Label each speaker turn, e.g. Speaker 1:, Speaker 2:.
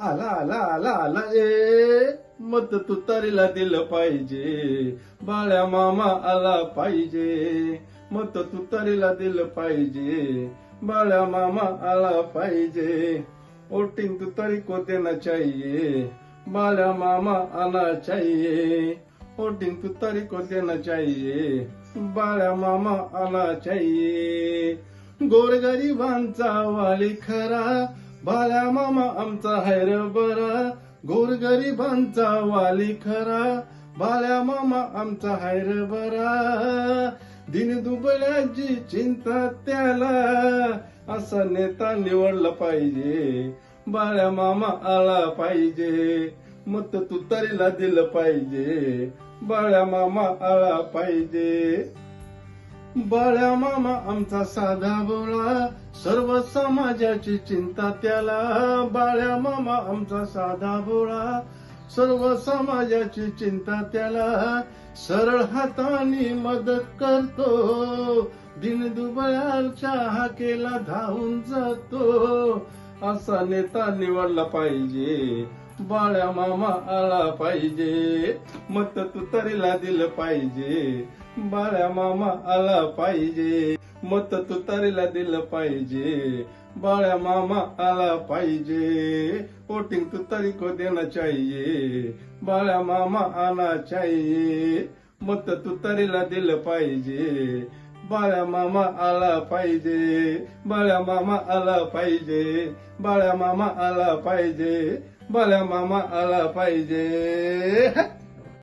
Speaker 1: आला आला आला आला ए. मत तुतारीला दिलं पाहिजे. बाळ्या मामा आला पाहिजे. मत तुतारीला दिलं पाहिजे. बाळ्या मामा आला पाहिजे. वोटिंग तुतारी को देना चाहिए. बाळ्या मामा आना चाहिए. वोटिंग तुतारी को देना चाहिए. बाळ्या मामा आना चाहिए. गोरगरीबांचा वाली खरा. बाळ्या मामा आमचा हैर बरा. गोरगरिबांचा वाली खरा. बाळ्या मामा आमचा हैर बरा. दिन दुबळ्याची चिंता त्याला. असा नेता निवडला पाहिजे. बाळ्या मामा आला पाहिजे. मत तुतारीला दिलं पाहिजे. बाळ्या मामा आला पाहिजे. बाळ्या मामा आमचा साधा बोळा. सर्व समाजाची चिंता त्याला. बाळ्या मामा आमचा साधा बोळा. सर्व समाजाची चिंता त्याला. सरळ हाताने मदत करतो. दिन दुबळ्याच्या हाकेला धावून जातो. असा नेता निवडला पाहिजे. बाळ्या मामा आला पाहिजे. मत तुतारीला दिलं पाहिजे. बाळ्या मामा आला पाहिजे. मत तुतारीला दिलं पाहिजे. बाळ्या मामा आला पाहिजे. वोटिंग तुतारी को देना चाहिए. बाळ्या मामा आना चाहिए. मत तुतारीला दिलं पाहिजे. बाळ्या मामा आला पाहिजे. बाळ्या मामा आला पाहिजे. बाळ्या मामा आला पाहिजे. बाळ्या मामा आला पाहिजे.